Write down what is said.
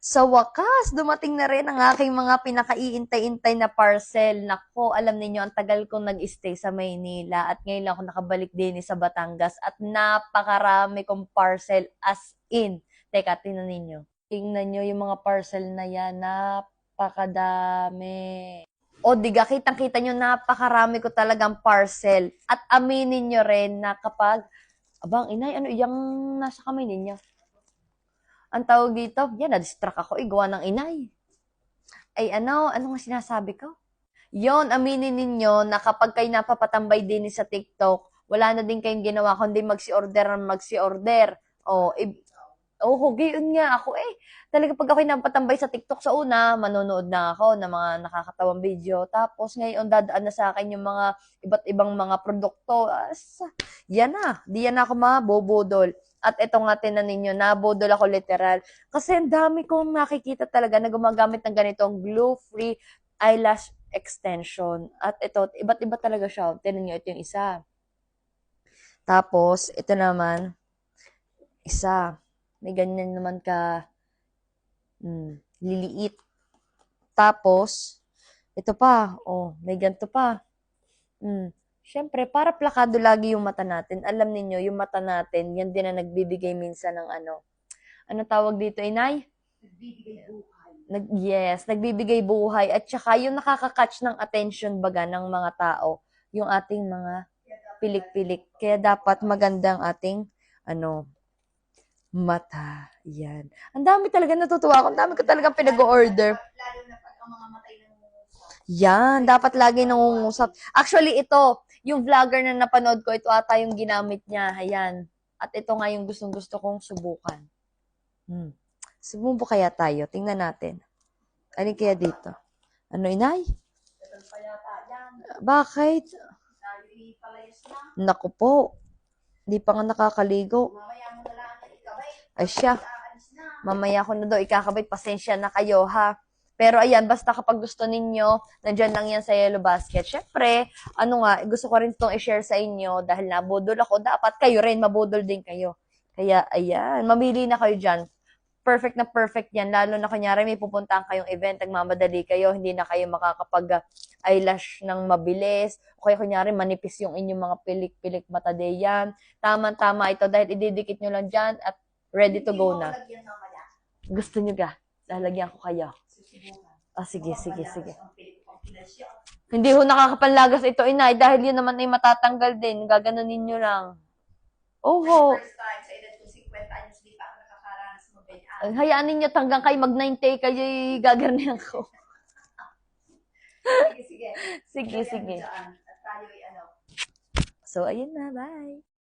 Sa wakas, dumating na rin ang aking mga pinakaiintay-intay na parcel. Nako, alam ninyo, ang tagal kong nag-stay sa Maynila at ngayon lang ako nakabalik din sa Batangas at napakarami kong parcel as in. Teka, tingnan ninyo. Tingnan nyo yung mga parcel na yan. Napakadami. O diga, kitang-kita nyo, napakarami ko talagang parcel. At aminin nyo rin na kapag, abang inay, ano yung nasa kamay ninyo? Ang tawag dito, yan, na-distract ako, igawa ng inay. Ay ano, ano nga sinasabi ko? Yon, aminin ninyo na kapag kayo napapatambay din sa TikTok, wala na din kayong ginawa kundi magsi-order ng magsi-order. O, i- oh, gayon nga ako eh. Talaga pag ako'y napatambay sa TikTok sa una, manonood na ako ng mga nakakatawang video. Tapos ngayon, dadaan na sa akin yung mga iba't ibang mga produkto. As, yan na, di yan na ako mabobodol. At ito nga tinan ninyo, nabodol ako literal. Kasi ang dami kong nakikita talaga na gumagamit ng ganitong glue-free eyelash extension. At ito, iba't iba talaga siya. Tinan nyo, ito yung isa. Tapos, ito naman, isa. May ganyan naman ka, hmm, liliit. Tapos, ito pa, oh, may ganito pa. Hmm, Siyempre, para plakado lagi yung mata natin. Alam ninyo, yung mata natin, yan din ang nagbibigay minsan ng ano. Ano tawag dito, inay? Nag, yes, nagbibigay buhay. At saka yung nakaka-catch ng attention baga ng mga tao, yung ating mga pilik-pilik. Kaya dapat magandang ating, ano, mata. Yan. Ang dami talaga natutuwa ako. Ang dami ko talaga pinag-order. Lalo na pag ang mga matay ng Yan, dapat lagi nangungusap. Actually, ito, yung vlogger na napanood ko, ito ata yung ginamit niya. Ayan. At ito nga yung gustong gusto kong subukan. Hmm. Sumubo kaya tayo. Tingnan natin. Alin kaya dito? Ano, inay? Bakit? Naku po. Hindi pa nga nakakaligo. Ay siya. Mamaya ko na daw ikakabit. Pasensya na kayo, ha? Pero ayan, basta kapag gusto ninyo, nandyan lang yan sa yellow basket. Syempre, ano nga, gusto ko rin itong i-share sa inyo dahil nabudol ako. Dapat kayo rin, mabudol din kayo. Kaya, ayan, mamili na kayo dyan. Perfect na perfect yan. Lalo na kunyari may pupuntahan kayong event, nagmamadali kayo, hindi na kayo makakapag ah, eyelash ng mabilis. O kaya kunyari manipis yung inyong mga pilik-pilik mata de yan. Tama-tama ito dahil ididikit nyo lang dyan at ready to go na. Gusto nyo ga? Lalagyan ko kayo. Ah, sige, sige, sige. Hindi ho nakakapanlagas ito, inay, dahil yun naman ay matatanggal din. Gaganunin nyo lang. Oho. First time sa edad kong 50 anyos, di pa ako nakakaranas mo ganyan. Hayaan ninyo hanggang kayo mag-90 kayo gagarnihan ko. Sige, sige. Sige, sige. ano. So, ayun na. Bye.